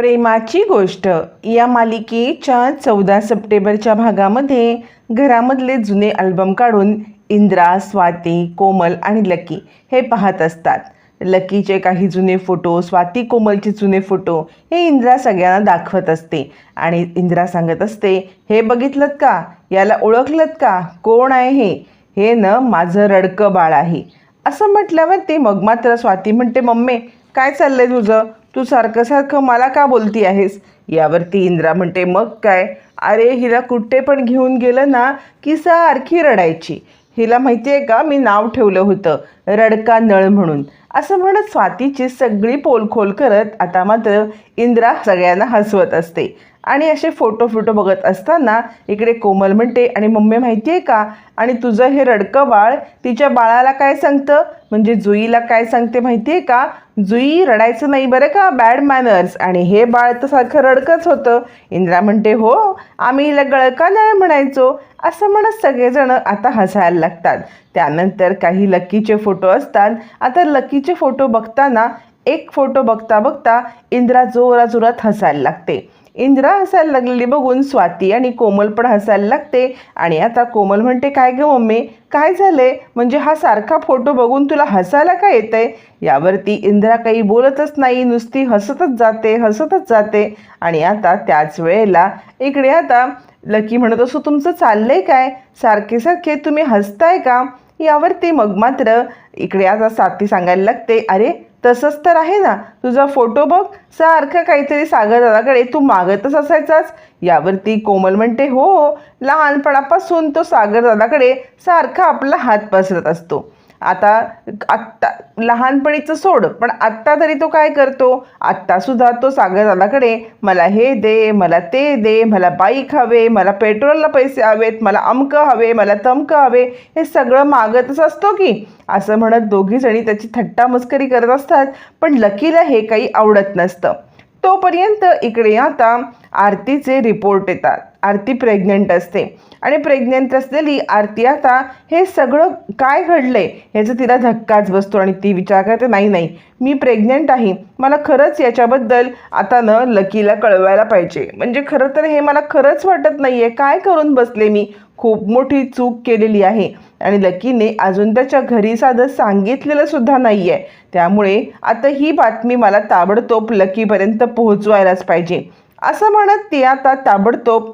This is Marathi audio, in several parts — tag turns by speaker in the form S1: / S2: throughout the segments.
S1: प्रेमाची गोष्ट. या मालिकेच्या चौदा सप्टेंबरच्या भागामध्ये घरामधले जुने अल्बम काढून इंद्रा स्वाती कोमल आणि लकी हे पाहत असतात. लकीचे काही जुने फोटो स्वाती कोमलचे जुने फोटो हे इंद्रा सगळ्यांना दाखवत असते. आणि इंद्रा सांगत असते हे बघितलं का? याला ओळखलत का? कोण आहे हे? हे न माझं रडकं बाळ आहे. असं म्हटल्यावर ते मग मात्र स्वाती म्हणते मम्मी काय चाललंय तुझं? तू सारखं सारखं मला का बोलती आहेस? यावरती इंद्रा म्हणते मग काय? अरे हिला कुठे पण घेऊन गेलं ना की सारखी रडायची. हिला माहिती आहे का मी नाव ठेवलं होतं रडका नळ म्हणून. असं म्हणत स्वातीची सगळी पोलखोल करत आता मात्र इंद्रा सगळ्यांना हसवत असते. आणि असे फोटो फोटो बघत असताना इकडे कोमल म्हणते आणि मम्मी माहिती आहे का? आणि तुझं हे रडकं बाळ तिच्या बाळाला काय सांगतं? म्हणजे जुईला काय सांगते माहिती आहे का? जुई रडायचं नाही बरं का? बॅड मॅनर्स आणि हे बाळ तर सारखं रडकंच होतं. इंद्रा म्हणते हो आम्ही हिला गळका नळ म्हणायचो? असं म्हणत सगळेजण आता हसायला लागतात. त्यानंतर काही लकीचे फोटो असतात. आता लकीचे फोटो बघताना एक फोटो बघता बघता इंद्रा जोरा जोरात हसायला लागते. इंद्रा हसायला लागलेली बघून स्वाती आणि कोमल पण हसायला लागते. आणि आता कोमल म्हणते काय गं मम्मी? काय झालंय? म्हणजे हा सारखा फोटो बघून तुला हसायला काय येतंय? यावरती इंद्रा काही बोलतच नाही. नुसती हसतच जाते हसतच जाते. आणि आता त्याच वेळेला इकडे आता लकी म्हणत असो तुमचं चाललंय काय? सारखे सारखे तुम्ही हसताय का? यावरती मग मात्र इकडे आता साथी सांगायला लागते अरे तसंच तर आहे ना. तुझा फोटो बघ सारखं काहीतरी सागरदादाकडे तू मागतच असायचास. यावरती कोमल म्हणते हो लहानपणापासून तो सागरदादाकडे सारखा आपला हात पसरत असतो. आता आत्ता लहानपणीचं सोड पण आत्ता तरी तो काय करतो? आत्तासुद्धा तो सागरदादाकडे मला हे दे मला ते दे मला बाईक हवे मला पेट्रोलला पैसे हवेत मला अमकं हवे मला तमकं हवे. हे सगळं मागतच असतो की? असं म्हणत दोघीजणी त्याची थट्टा मस्करी करत असतात पण लकीला हे काही आवडत नसतं. तोपर्यंत इकडे आता आरतीचे रिपोर्ट येतात. आरती प्रेग्नंट असते. आणि प्रेग्नंट असलेली आरती आता हे सगळं काय घडलंय ह्याचा तिला धक्काच बसतो आणि ती विचार करते नाही नाही मी प्रेग्नंट आहे. मला खरंच याच्याबद्दल आता न लकीला कळवायला पाहिजे. म्हणजे खरं तर हे मला खरंच वाटत नाही आहे काय करून बसले मी? खूप मोठी चूक केलेली आहे. आणि लकीने अजून त्याच्या घरी साधं सांगितलेलं सुद्धा नाही आहे त्यामुळे आता ही बातमी मला ताबडतोब लकीपर्यंत पोहोचवायलाच पाहिजे. असं म्हणत ती आता ताबडतोब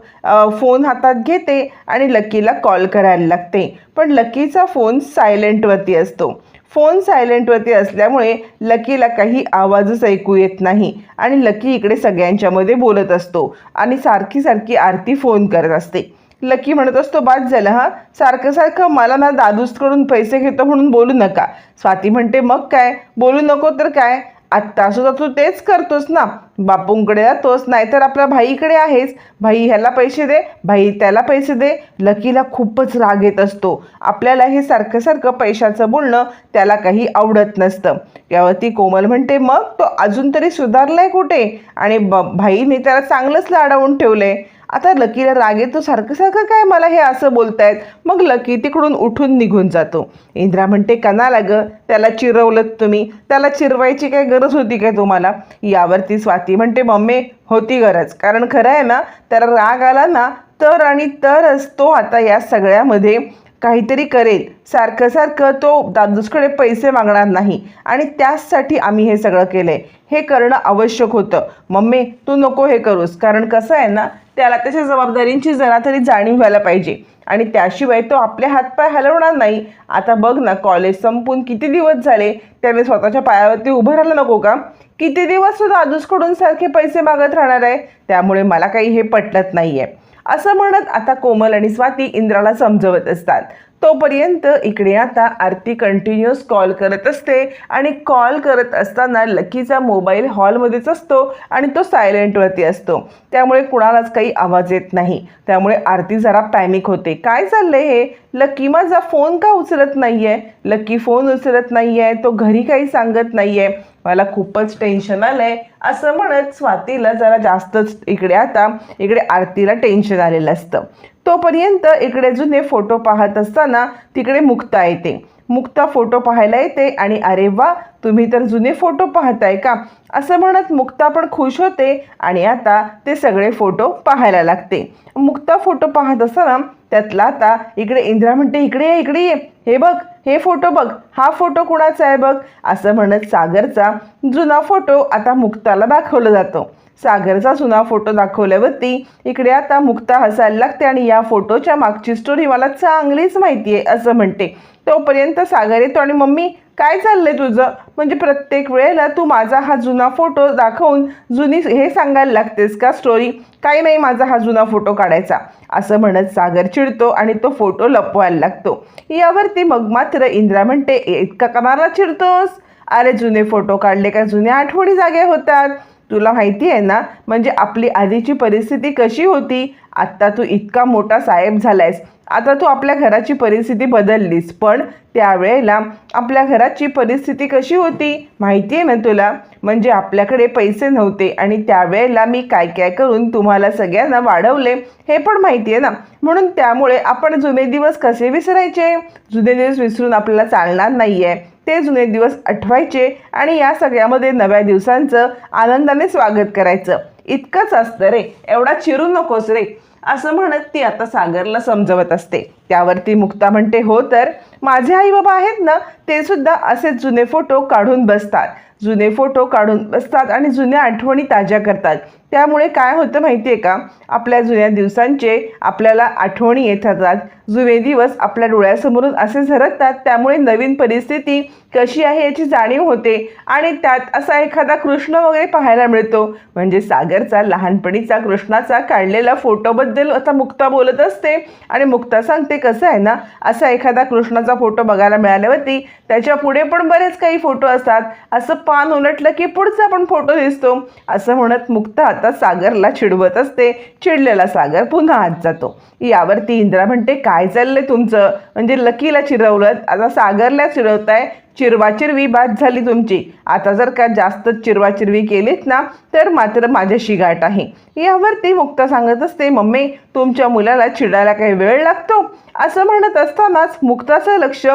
S1: फोन हातात घेते आणि लकीला कॉल करायला लागते. पण लकीचा फोन सायलेंटवरती असतो. फोन सायलेंटवरती असल्यामुळे लकीला काही आवाजच ऐकू येत नाही आणि लकी इकडे सगळ्यांच्यामध्ये बोलत असतो आणि सारखी सारखी आरती फोन करत असते. लकी म्हणत असतो बाद झालं हां? सारखं सारखं मला ना दादूसकडून पैसे घेतो म्हणून बोलू नका. स्वाती म्हणते मग काय? बोलू नको तर काय? आत्ता सुद्धा तू तेच करतोस ना. बापूंकडे जातोस नाहीतर आपल्या भाईकडे आहेस. भाई ह्याला पैसे दे भाई त्याला पैसे दे. लकीला खूपच राग येत असतो. आपल्याला हे सारखं सारखं पैशाचं बोलणं त्याला काही आवडत नसतं. यावरती कोमल म्हणते मग तो अजून तरी सुधारलाय कुठे? आणि ब भाईने त्याला चांगलंच लाडवून ठेवलंय. आता लकीला राग येतो सारखं सारखं काय मला हे असं बोलतायत? मग लकी तिकडून उठून निघून जातो. इंद्रा म्हणते कनाला ग त्याला चिरवलं तुम्ही. त्याला चिरवायची काय गरज होती काय तुम्हाला? यावरती स्वाती म्हणते मम्मी होती गरज. कारण खरं आहे ना त्याला राग आला ना तर आणि तरच तो आता या सगळ्यामध्ये काहीतरी करेल. सारखं सारखं तो दादूसकडे पैसे मागणार नाही. आणि त्याचसाठी आम्ही हे सगळं केलं आहे हे करणं आवश्यक होतं. मम्मी तू नको हे करूस. कारण कसं आहे ना त्याला त्याच्या जबाबदारींची जरा तरी जाणीव व्हायला पाहिजे. आणि त्याशिवाय तो आपले हातपाय हलवणार नाही. आता बघ ना कॉलेज संपून किती दिवस झाले? त्याने स्वतःच्या पायावरती उभं राहायला नको का? किती दिवस सुद्धा आजूसकडून सारखे पैसे मागत राहणार आहे? त्यामुळे मला काही हे पटलत नाही आहे असं म्हणत आता कोमल आणि स्वाती इंद्राला समजवत असतात. तोपर्यंत इकडे आता आरती कंटिन्युअस कॉल करत असते आणि कॉल करत असताना लकीचा मोबाईल हॉलमध्येच असतो आणि तो सायलेंटवरती असतो. त्यामुळे कुणालाच काही आवाज येत नाही. त्यामुळे आरती जरा पॅनिक होते. काय चाललंय हे? लकी माझा फोन का उचलत नाही आहे लकी फोन उचलत नाही आहे तो घरी काही सांगत नाही आहे मला खूपच टेन्शन आलंय. असं म्हणत स्वातीला जरा जास्तच इकडे आता इकडे आरतीला टेन्शन आलेलं असतं. तोपर्यंत इकडे जुने फोटो पाहत असताना तिकडे मुक्ता येते. मुक्ता फोटो पाहायला येते आणि अरे वा तुम्ही तर जुने फोटो पाहताय का? असं म्हणत मुक्ता पण खुश होते आणि आता ते सगळे फोटो पाहायला लागते. मुक्ता फोटो पाहत असताना त्यातला आता इकडे इंदिरा म्हणते इकडे ये इकडे ये. हे बघ हे फोटो बघ. हा फोटो कुणाचा आहे बघ? असं म्हणत सागरचा जुना फोटो आता मुक्ताला दाखवला जातो. सागरचा जुना फोटो दाखवल्यावरती इकडे आता मुक्ता हसायला लागते आणि या फोटोच्या मागची स्टोरी मला चांगलीच माहिती आहे असं म्हणते. तोपर्यंत सागर येतो आणि मम्मी काय चाललंय तुझं? म्हणजे प्रत्येक वेळेला तू माझा हा जुना फोटो दाखवून जुनी हे सांगायला लागतेस का स्टोरी काही नाही माझा हा जुना फोटो काढायचा असं म्हणत सागर चिडतो आणि तो फोटो लपवायला लागतो. यावरती मग मात्र इंद्रा म्हणते इतका कमाला चिडतोस? अरे जुने फोटो काढले का? जुन्या आठवणी जागे होतात तुला माहिती आहे ना? म्हणजे आपली आधीची परिस्थिती कशी होती? आत्ता तू इतका मोठा साहेब झालायस. आता तू आपल्या घराची परिस्थिती बदललीस. पण त्यावेळेला आपल्या घराची परिस्थिती कशी होती? माहिती आहे ना तुला? म्हणजे आपल्याकडे पैसे नव्हते आणि त्यावेळेला मी काय काय करून तुम्हाला सगळ्यांना वाढवले हे पण माहिती आहे ना? म्हणून त्यामुळे आपण जुने दिवस कसे विसरायचे? जुने दिवस विसरून आपल्याला चालणार नाही आहे ते जुने दिवस आठवायचे आणि या सगळ्यामध्ये नव्या दिवसांचं आनंदाने स्वागत करायचं. इतकंच असतं रे एवढा चिरू नकोस रे असं म्हणत ती आता सागरला समजवत असते. त्यावरती मुक्ता म्हणते हो तर माझे आई बाबा आहेत ना ते सुद्धा असे जुने फोटो काढून बसतात. जुने फोटो काढून बसतात आणि जुन्या आठवणी ताज्या करतात. त्यामुळे काय होतं माहिती आहे का? आपल्या जुन्या दिवसांचे आपल्याला आठवणी येत राहतात जुने दिवस आपल्या डोळ्यासमोरून असे झरकतात. त्यामुळे नवीन परिस्थिती कशी आहे याची जाणीव होते आणि त्यात असा एखादा कृष्ण वगैरे पाहायला मिळतो. म्हणजे सागरचा लहानपणीचा कृष्णाचा काढलेला फोटोबद्दल आता मुक्ता बोलत असते आणि मुक्ता सांगते कसं आहे ना असा एखादा कृष्णाचा फोटो बघायला मिळाल्यावरती त्याच्या पुढे पण बरेच काही फोटो असतात. असं पान उलटलं की पुढचा पण फोटो दिसतो. असं म्हणत मुक्ता आता सागरला चिडवत असते. चिडलेला सागर पुन्हा आत जातो. यावरती इंद्रा म्हणते काय चाललंय तुमचं? म्हणजे लकीला चिरवलं. आता सागरला चिरवताय चिरवाचिरवी बाद झाली तुमची. आता जर का जास्त चिरवाचिरवी केलीत ना तर मात्र माझ्याशी गाठ आहे. यावरती मुक्ता सांगत असते मम्मी तुमच्या मुलाला चिडायला काही वेळ लागतो? असं म्हणत असतानाच मुक्ताचं लक्ष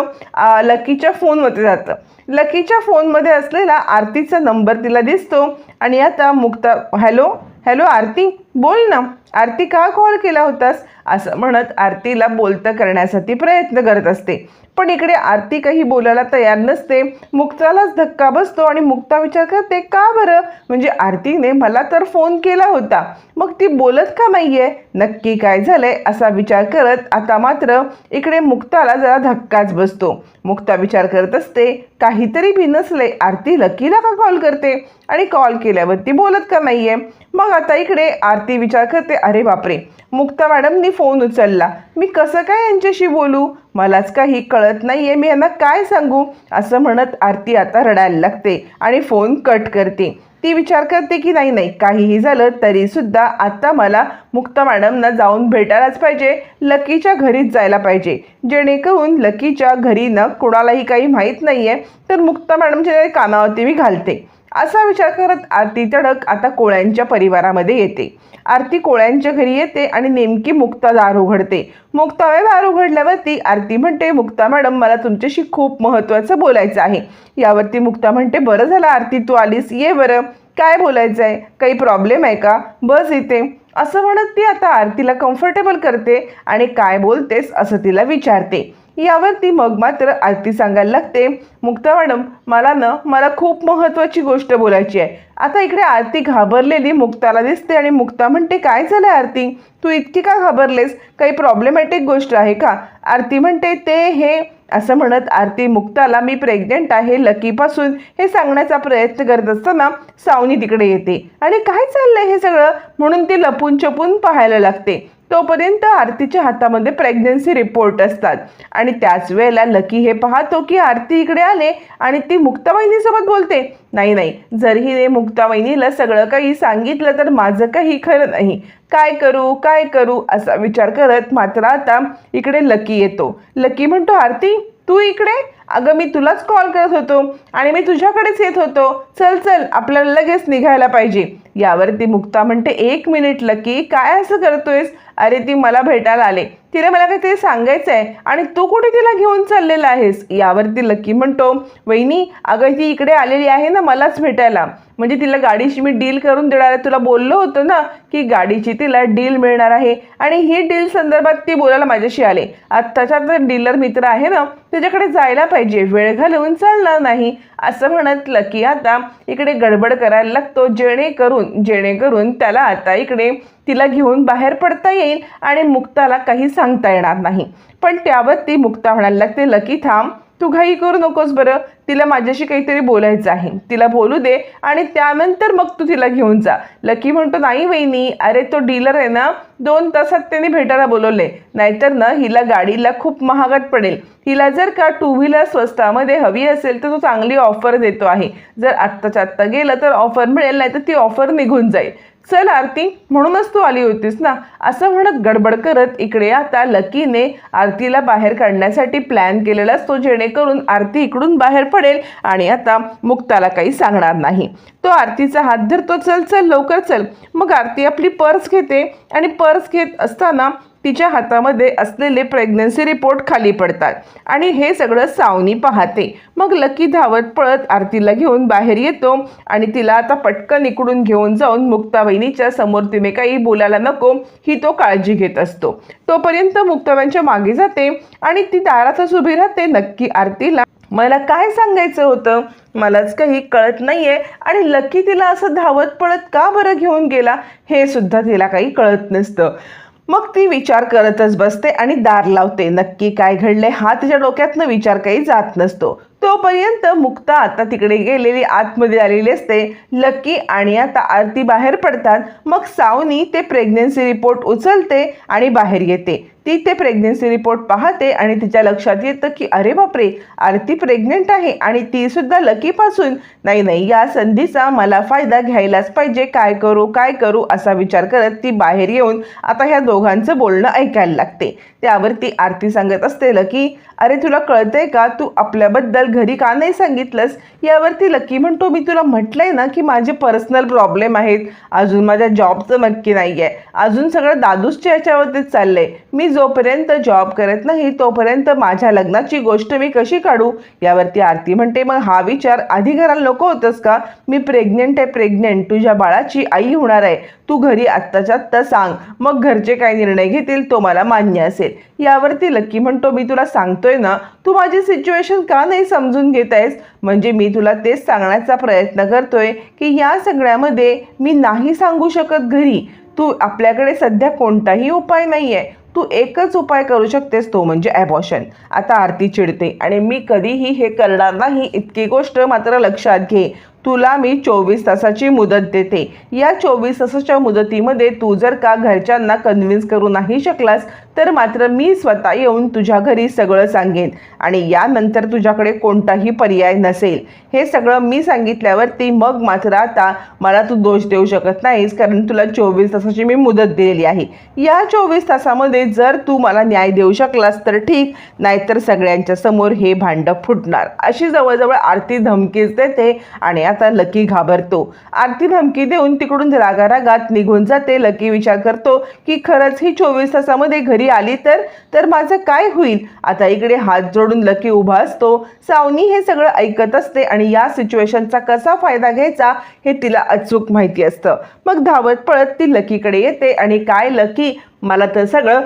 S1: लकीच्या फोनमध्ये जातं. लकीच्या फोनमध्ये असलेला आरतीचा नंबर तिला दिसतो आणि आता मुक्ता हॅलो हॅलो आरती बोल ना. आरती का कॉल केला होतास? असं म्हणत आरतीला बोलतं करण्यासाठी प्रयत्न करत असते. पण इकडे आरती काही बोलायला तयार नसते. मुक्तालाच धक्का बसतो आणि मुक्ता विचार करते का बरं? म्हणजे आरतीने मला तर फोन केला होता. मग ती बोलत का नाहीये? नक्की काय झालंय? असा विचार करत आता मात्र इकडे मुक्ताला जरा धक्काच बसतो. मुक्ता विचार करत असते काहीतरी बिनसले आरती लकीला का कॉल करते? आणि कॉल केल्यावर ती बोलत का नाहीये? मग आता इकडे आरती विचार करते अरे बापरे मुक्ता मॅडमनी फोन उचलला. मी कसं काय यांच्याशी बोलू? मलाच काही कळत नाही आहे मी यांना काय सांगू? असं म्हणत आरती आता रडायला लागते आणि फोन कट करते. ती विचार करते की नाही नाही काहीही झालं तरीसुद्धा आता मला मुक्ता मॅडमना जाऊन भेटायलाच पाहिजे लकीच्या घरीच जायला पाहिजे. जेणेकरून लकीच्या घरी न कोणालाही काही माहीत नाही आहे तर मुक्ता मॅडमच्या कानावरती मी घालते. असा विचार करत आरती तडक आता कोळ्यांच्या परिवारामध्ये येते. आरती कोळ्यांच्या घरी येते आणि नेमकी मुक्ता दार उघडते. मुक्तावे दार उघडल्यावरती आरती म्हणते मुक्ता मॅडम मला तुमच्याशी खूप महत्त्वाचं बोलायचं आहे. यावरती मुक्ता म्हणते बरं झालं आरती तू आलीस. ये बरं. काय बोलायचं आहे काही प्रॉब्लेम आहे का? बस इथे. असं म्हणत ती आता आरतीला कम्फर्टेबल करते आणि काय बोलतेस? असं तिला विचारते. यावरती मग मात्र आरती सांगायला लागते. मुक्ता मॅडम मला ना मला खूप महत्त्वाची गोष्ट बोलायची आहे. आता इकडे आरती घाबरलेली मुक्ताला दिसते आणि मुक्ता म्हणते काय झालं आरती? तू इतकी का घाबरलेस? काही प्रॉब्लेमॅटिक गोष्ट आहे का? आरती म्हणते ते हे असं म्हणत आरती मुक्ताला मी प्रेग्नेंट आहे लकीपासून हे सांगण्याचा प्रयत्न करत असताना सावनी तिकडे येते. आणि काय चाललंय हे सगळं? म्हणून ती लपून छपून पाहायला लागते. तोपर्यंत आरतीच्या हातामध्ये प्रेग्नन्सी रिपोर्ट असतात. आणि त्याच वेळेला लकी हे पाहतो की आरती इकडे आले आणि ती मुक्तावाहिनीसोबत बोलते नाही नाही जर हिने मुक्तावाहिनीला सगळं काही सांगितलं तर माझं काही खरं नाही. काय करू काय करू? असा विचार करत मात्र आता इकडे लकी येतो. लकी म्हणतो आरती तू इकडे? अगं मी तुलाच कॉल करत होतो आणि मी तुझ्याकडेच येत होतो. चल चल आपल्याला लगेच निघायला पाहिजे. यावरती मुक्ता म्हणते एक मिनिट लकी काय असं करतोयस? अरे ती मला भेटायला आले. तिला मला काहीतरी सांगायचं आहे आणि तू कुठे तिला घेऊन चाललेला आहेस? यावरती लकी म्हणतो वहिनी अगं ती इकडे आलेली आहे ना मलाच भेटायला. म्हणजे तिला गाडीची मी डील करून देणार आहे. तुला बोललो होतो ना की गाडीची तिला डील मिळणार आहे आणि ही डील संदर्भात ती बोलायला माझ्याशी आले. आत्ताचा तर डीलर मित्र आहे ना त्याच्याकडे जायला पाहिजे. वेळ घालवून चालणार नाही. असं म्हणत लकी आता इकडे गडबड करायला लागतो जेणेकरून जेणेकरून त्याला आता इकडे तिला घेऊन बाहेर पडता येईल आणि मुक्ताला काही सांगता येणार नाही. पण त्यावर ती मुक्ता म्हणायला लागते लकी थांब. तू घाई करू नकोस बरं. तिला माझ्याशी काहीतरी बोलायचं आहे. तिला बोलू दे आणि त्यानंतर मग तू तिला घेऊन जा. लकी म्हणतो नाही वहिनी. अरे तो डीलर आहे ना दोन तासात त्याने भेटायला बोलवले नाहीतर ना हिला गाडीला खूप महागात पडेल. हिला जर का टू व्हीलर स्वस्तामध्ये हवी असेल तर तो चांगली ऑफर देतो आहे. जर आत्ताच्या आत्ता गेलं तर ऑफर मिळेल. नाही तर ती ऑफर निघून जाईल. चल आरती म्हणूनच तू आली होतीस ना. असं म्हणत गडबड करत इकडे आता लकीने आरतीला बाहेर काढण्यासाठी प्लॅन केलेला असतो जेणेकरून आरती इकडून बाहेर पडेल आणि आता मुक्ताला काही सांगणार नाही. तो आरतीचा हात धरतो चल चल लवकर चल. मग आरती आपली पर्स घेते आणि पर्स घेत असताना तिच्या हातामध्ये असलेले प्रेग्नन्सी रिपोर्ट खाली पडतात. आणि हे सगळं सावनी पाहते. मग लकी धावत पळत आरतीला घेऊन बाहेर येतो आणि तिला आता पटकन इकडून घेऊन जाऊन मुक्ताबाईनीच्या समोर तिने काही बोलायला नको ही तो काळजी घेत असतो. तोपर्यंत मुक्ताबाईंच्या मागे जाते आणि ती दारातच उभी राहते. नक्की आरतीला मला काय सांगायचं होतं? मलाच काही कळत नाहीये. आणि लकी तिला असं धावत पळत का बरं घेऊन गेला? हे सुद्धा तिला काही कळत नसतं. मग ती विचार करतच बसते आणि दार लावते. नक्की काय घडले हा तिच्या डोक्यातनं विचार काही जात नसतो. तोपर्यंत मुक्ता आता तिकडे गेलेली आतमध्ये आलेली असते. लकी आणि आता आरती बाहेर पडतात. मग सावनी ते प्रेग्नेन्सी रिपोर्ट उचलते आणि बाहेर येते. ती ते प्रेग्नेन्सी रिपोर्ट पाहते आणि तिच्या लक्षात येतं की अरे बापरे आरती प्रेग्नेंट आहे आणि ती सुद्धा लकीपासून. नाही नाही या संधीचा मला फायदा घ्यायलाच पाहिजे. काय करू काय करू? असा विचार करत ती बाहेर येऊन आता ह्या दोघांचं बोलणं ऐकायला लागते. त्यावर ती आरती सांगत असते लकी अरे तुला कळतंय का? तू आपल्याबद्दल घरी का नाही सांगितलंस? यावरती लकी म्हणतो मी तुला म्हटलंय ना की माझे पर्सनल प्रॉब्लेम आहेत. अजून माझ्या जॉबचं नक्की नाही आहे अजून सगळं दादूसच्या याच्यावरतीच चाललंय. मी जोपर्यंत जॉब करत नाही तोपर्यंत माझ्या लग्नाची गोष्ट मी कशी काढू? यावरती आरती म्हणते मग हा विचार आधी घराला नको होतस का? मी प्रेग्नेंट आहे प्रेग्नेंट तुझ्या बाळाची आई होणार आहे. तू घरी आत्ताच्या आत्ता सांग. मग घरचे काय निर्णय घेतील तो मला मान्य असेल. यावरती लक्की म्हणतो मी तुला सांगतोय ना तू माझी सिच्युएशन का नाही समजून घेत आहेस. म्हणजे मी तुला तेच सांगण्याचा प्रयत्न करतोय की या सगळ्यामध्ये मी नाही सांगू शकत घरी. तू आपल्याकडे सध्या कोणताही उपाय नाही आहे तू एकच उपाय करू शकतेस तो म्हणजे ॲबॉशन आता आरती चिडते आणि मी कधीही हे करणार नाही. इतकी गोष्ट मात्र लक्षात घे. तुला मी चोवीस तासाची मुदत देते. या चोवीस तासाच्या मुदतीमध्ये तू जर का घरच्यांना कन्व्हिन्स करू नाही शकलास तर मात्र मी स्वतः येऊन तुझ्या घरी सगळं सांगेन. आणि यानंतर तुझ्याकडे कोणताही पर्याय नसेल. हे सगळं मी सांगितल्यावरती मग मात्र आता मला तू दोष देऊ शकत नाहीस कारण तुला चोवीस तासाची मी मुदत दिलेली आहे. या चोवीस तासामध्ये जर तू मला न्याय देऊ शकलास तर ठीक. नाहीतर सगळ्यांच्या समोर हे भांडं फुटणार. अशी जवळजवळ आरती धमकीच देते आणि आता लकी घाबरतो. आरती धमकी देऊन तिकडून रागारागात निघून जाते. लकी विचार करतो की खरंच ही चोवीस तासामध्ये घरी आली तर तर माझं काय होईल? आता इकडे हात जोडून लकी उभा असतो. सावनी हे सगळं ऐकत असते आणि या सिच्युएशनचा कसा फायदा घ्यायचा हे तिला अचूक माहिती असतं. मग धावत पळत ती लकीकडे येते आणि काय लकी? मला तर सगळं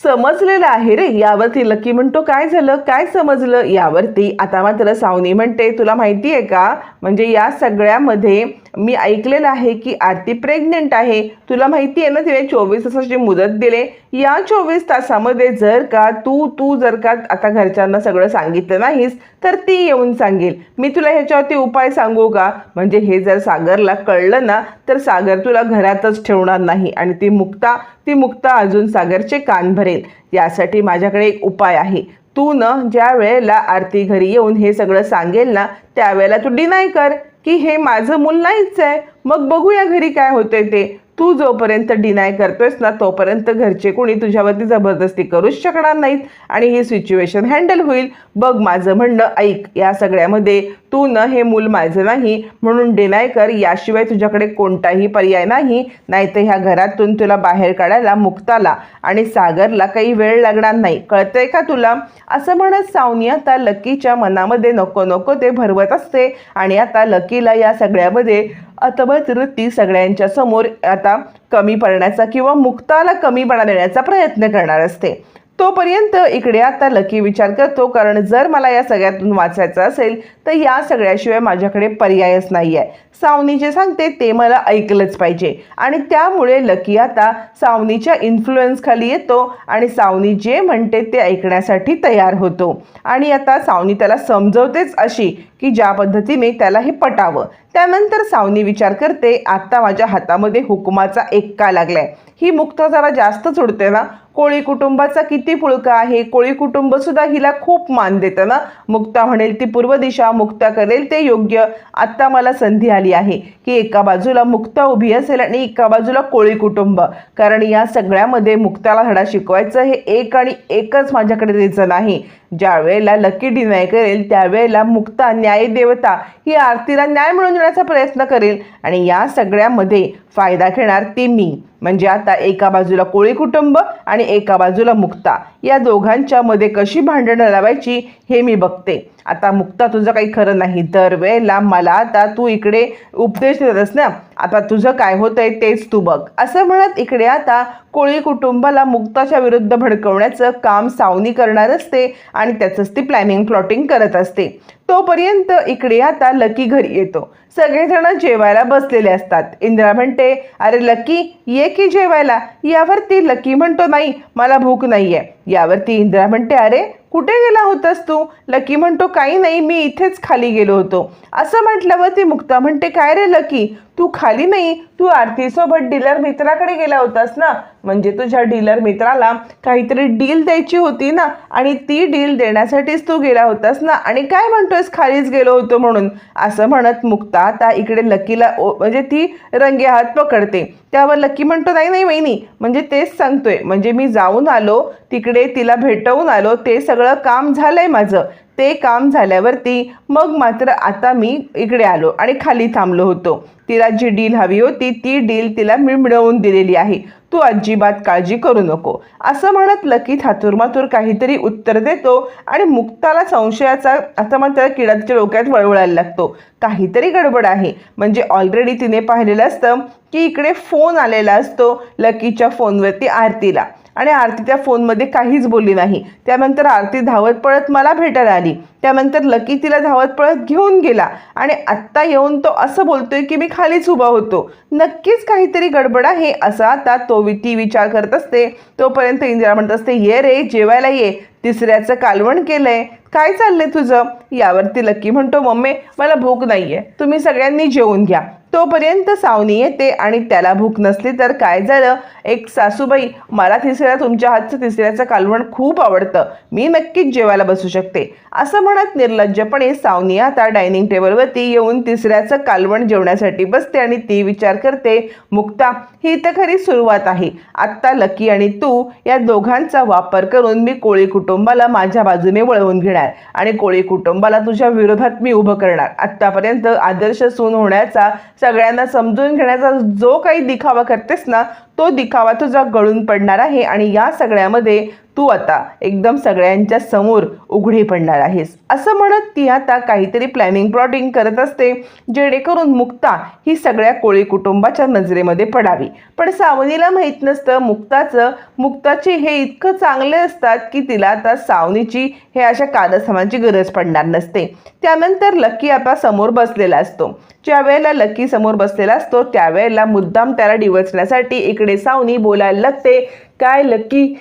S1: समजलेलं आहे रे यावरती लकी म्हणतो काय झालं काय समजलं यावरती? आता मात्र सावनी म्हणते तुला माहिती आहे का? म्हणजे या सगळ्यामध्ये मी ऐकलेलं आहे की आरती प्रेग्नेंट आहे. तुला माहिती आहे ना तिने चोवीस तासाची मुदत दिले. या चोवीस तासामध्ये जर का तू तू जर का आता घरच्यांना सगळं सांगितलं नाहीस तर ती येऊन सांगेल. मी तुला ह्याच्यावरती उपाय सांगू का? म्हणजे हे जर सागरला कळलं ना तर सागर तुला घरातच ठेवणार नाही आणि ती मुक्ता ती मुक्ता अजून सागरचे कान भरेल. यासाठी माझ्याकडे एक उपाय आहे. तू न ज्या वेळेला आरती घरी येऊन हे सगळं सांगेल ना त्यावेळेला तू डिनाय कर. की हे माझं मूल नाहीच आहे. मग बघूया घरी काय होते ते. तू जोपर्यंत डिनाय करतोयस ना तोपर्यंत घरचे कोणी तुझ्यावरती जबरदस्ती करूच शकणार नाहीत. आणि ही सिच्युएशन हँडल होईल. बघ माझं म्हणणं ऐक या सगळ्यामध्ये तू न हे मूल माझं नाही. म्हणून डिनाय कर. याशिवाय तुझ्याकडे कोणताही पर्याय नाही. नाहीतर ह्या घरातून तुला बाहेर काढायला मुक्ताला आणि सागरला काही वेळ लागणार नाही. कळतंय का तुला? असं म्हणत सावनी आता लकीच्या मनामध्ये नको नको ते भरवत असते. आणि आता लकीला या सगळ्यामध्ये अथवा वृत्ती सगळ्यांच्या समोर आता कमी पडण्याचा किंवा मुक्ताला कमीपणा देण्याचा प्रयत्न करणार असते. तोपर्यंत इकडे आता लकी विचार करतो कारण जर मला या सगळ्यातून वाचायचं असेल तर या सगळ्याशिवाय माझ्याकडे पर्यायच नाही आहे सावनी जे सांगते ते मला ऐकलंच पाहिजे. आणि त्यामुळे लकी आता सावनीच्या इन्फ्लुएन्सखाली येतो आणि सावनी जे म्हणते ते ऐकण्यासाठी तयार होतो. आणि आता सावनी त्याला समजवतेच अशी की ज्या पद्धतीने त्याला हे पटावं. त्यानंतर सावनी विचार करते आत्ता माझ्या हातामध्ये हुकुमाचा एक्का लागलाय. ही मुक्ता जरा जास्तच उडते ना. कोळी कुटुंबाचा किती पुळका आहे? कोळी कुटुंब सुद्धा हिला खूप मान देतं ना. मुक्ता म्हणेल ती पूर्व दिशा मुक्ता करेल ते योग्य. आत्ता मला संधी आली आहे की एका बाजूला मुक्ता उभी असेल आणि एका बाजूला कोळी कुटुंब. कारण या सगळ्यामध्ये मुक्ताला धडा शिकवायचं हे एक आणि एकच माझ्याकडे रिझन आहे. ज्या वेळेला लकी डिनाय करेल त्यावेळेला मुक्ता न्यायदेवता ही आरतीला न्याय मिळवून देण्याचा प्रयत्न करेल. आणि या सगळ्यामध्ये फायदा घेणार ती मी. म्हणजे आता एका बाजूला कोळी कुटुंब आणि एका बाजूला मुक्ता. या दोघांच्या मध्ये कशी भांडणं लावायची हे मी बघते. आता मुक्ता तुझं काही खरं नाही. दरवेळेला मला आता तू इकडे उपदेश देतस ना? आता तुझं काय होतंय तेच तू बघ. असं म्हणत इकडे आता कोळी कुटुंबाला मुक्ताच्या विरुद्ध भडकवण्याचं काम सावनी करणार असते आणि त्याचंच ती प्लॅनिंग प्लॉटिंग करत असते. तोपर्यंत इकडे आता लकी घरी येतो. सगळेजण जेवायला बसलेले असतात. इंदिरा म्हणते अरे लकी ये की जेवायला? यावरती लकी म्हणतो नाही मला भूक नाही आहे यावरती इंदिरा म्हणते अरे कुठे गेला होतास तू? लकी म्हणतो काही नाही मी इथेच खाली गेलो होतो. असं म्हटल्यावर ती मुक्ता म्हणते काय रे लकी? तू खाली नाही? तू आरतीसोबत डीलर मित्राकडे गेला होतास ना? म्हणजे तुझ्या डीलर मित्राला काहीतरी डील द्यायची होती ना? आणि ती डील देण्यासाठीच तू गेला होतास ना? आणि काय म्हणतोयस खालीच गेलो होतो म्हणून? असं म्हणत मुक्ता आता इकडे लकीला ओ- म्हणजे ती रंगे हात पकडते. त्यावर लकी म्हणतो नाही नाही वहिनी म्हणजे तेच सांगतोय. म्हणजे मी जाऊन आलो तिकडे तिला भेटवून आलो ते सगळं काम झालं आहे माझं. ते काम झाल्यावरती मग मात्र आता मी इकडे आलो आणि खाली थांबलो होतो. तिला जी डील हवी होती ती डील तिला मी मिळवून दिलेली आहे. तू अजिबात काळजी करू नको. असं म्हणत लकी थातुरमातूर काहीतरी उत्तर देतो आणि मुक्ताला संशयाचा आता मग त्याला किडा तिच्या डोक्यात वळवळायला लागतो. काहीतरी गडबड आहे. म्हणजे ऑलरेडी तिने पाहिलेलं असतं की इकडे फोन आलेला असतो लकीच्या फोनवरती आरतीला. आणि आरती त्या फोनमध्ये काहीच बोलली नाही. त्यानंतर आरती धावत पळत मला भेटायला आली. त्यानंतर लकी तिला धावत पळत घेऊन गेला. आणि आत्ता येऊन तो असं बोलतोय की मी खालीच उभा होतो. नक्कीच काहीतरी गडबड आहे असा आता तो ती विचार करत असते. तोपर्यंत इंदिरा म्हणत असते ये रे जेवायला ये. तिसऱ्याचं कालवण केलंय. काय चाललंय तुझं? यावरती लकी म्हणतो मम्मी मला भूक नाहीये. तुम्ही सगळ्यांनी जेवून घ्या. तोपर्यंत सावनी येते आणि त्याला भूक नसली तर काय झालं? एक सासूबाई मला तिसऱ्या तुमच्या हातचं तिसऱ्याचं कालवण खूप आवडतं. मी नक्कीच जेवायला बसू शकते. असं म्हणत निर्लज्जपणे सावनी आता डायनिंग टेबलवरती येऊन तिसऱ्याचं कालवण जेवण्यासाठी बसते आणि ती विचार करते मुक्ता ही तर खरी सुरुवात आहे. आत्ता लकी आणि तू या दोघांचा वापर करून मी कोळी कुटुंबाला माझ्या बाजूने वळवून घेणार आणि कोळी कुटुंबाला तुझ्या विरोधात मी उभं करणार. आत्तापर्यंत आदर्श सून होण्याचा सगळ्यांना समजून घेण्याचा जो काही दिखावा करतेस ना तो दिखावा तुझा गळून पडणार आहे. आणि या सगळ्यामध्ये तू आता एकदम सगळ्यांच्या समोर उघडी पडणार आहेस. असं म्हणत ती आता काहीतरी प्लॅनिंग प्लॉटिंग करत असते. जेणेकरून मुक्ता ही सगळ्या कोळी कुटुंबाच्या नजरेमध्ये पडावी. पण सावनीला माहीत नसतं मुक्ताचं मुक्ताचे हे इतकं चांगले असतात की तिला आता सावनीची हे अशा कारस्थानाची गरज पडणार नसते. त्यानंतर लकी आता समोर बसलेला असतो. ज्या वेळेला लकी समोर बसलेला असतो त्यावेळेला मुद्दाम त्याला डिवचण्यासाठी इकडे सावनी बोलायला लागते. काय लकी?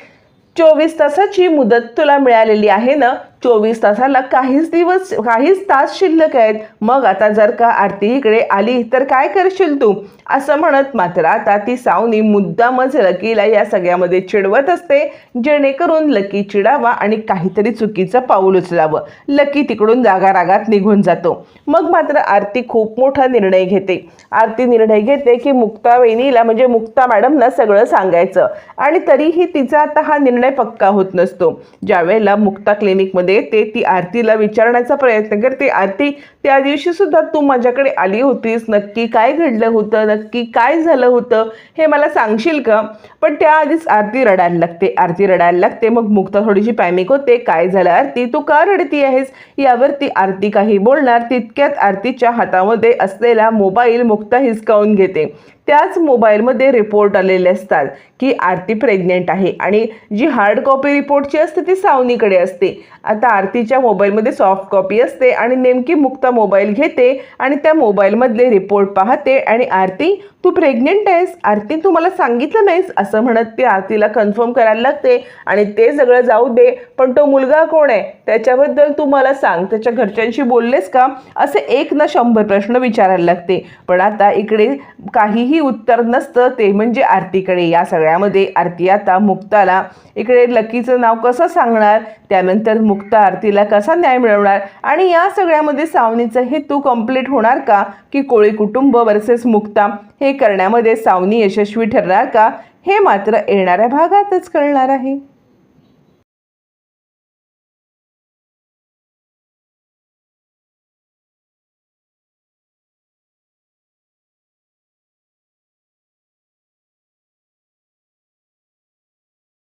S1: चोवीस तासाची मुदत तुला मिळालेली आहे ना? चोवीस तासाला काहीच दिवस काहीच तास शिल्लक आहेत. मग आता जर का आरती इकडे आली तर काय करशील तू? असं म्हणत मात्र आता ती सावनी मुद्दामच लकीला या सगळ्यामध्ये चिडवत असते. जेणेकरून लकी चिडावा आणि काहीतरी चुकीचं पाऊल उचलावं. लकी तिकडून जागा रागात निघून जातो. मग मात्र आरती खूप मोठा निर्णय घेते. आरती निर्णय घेते की मुक्ता वहिनीला म्हणजे मुक्ता मॅडमना सगळं सांगायचं. आणि तरीही तिचा आता हा निर्णय पक्का होत नसतो. ज्यावेळेला मुक्ता क्लिनिकमध्ये ते ती आरतीला विचारण्याचा प्रयत्न करते आरती त्या दिवशी सुद्धा तू माझ्याकडे आली होतीस. नक्की काय घडलं होतं? नक्की काय झालं होतं? हे मला सांगशील का? पण त्याआधीच आरती रडायला लागते. आरती रडायला लागते. मग मुक्ता थोडीशी पॅनिक होते. काय झालं आरती? तू का रडती आहेस? यावरती आरती काही बोलणार. तितक्यात आरतीच्या हातामध्ये असलेला मोबाईल मुक्ता हिसकावून घेते. त्याच मोबाईलमध्ये रिपोर्ट आलेले असतात की आरती प्रेग्नेंट आहे आणि जी हार्ड कॉपी रिपोर्टची असते ती सावनीकडे असते. आता आरतीच्या मोबाईलमध्ये सॉफ्ट कॉपी असते आणि नेमकी मुक्ता मोबाईल घेते आणि त्या मोबाईलमधले रिपोर्ट पाहते आणि आरती तू प्रेग्नेंट आहेस? आरती तू मला सांगितलं नाहीस? असं म्हणत ती आरतीला कन्फर्म करायला लागते आणि ते सगळं जाऊ दे पण तो मुलगा कोण आहे? त्याच्याबद्दल तू मला सांग त्याच्या घरच्यांशी बोललेस का? असे एक ना शंभर प्रश्न विचारायला लागते. पण आता इकडे काहीही उत्तर नसतं ते म्हणजे आरतीकडे. या सगळ्यामध्ये आरती आता मुक्ताला. इकडे लकीचं नाव कसं सांगणार? त्यानंतर मुक्ता आरतीला कसा न्याय मिळवणार? आणि या सगळ्यामध्ये सावनीचा हेतू कंप्लीट होणार का? की कोळी कुटुंब वर्सेस मुक्ता? हे करण्यामध्ये सावनी यशस्वी ठरणार का? हे मात्र येणाऱ्या भागातच कळणार आहे.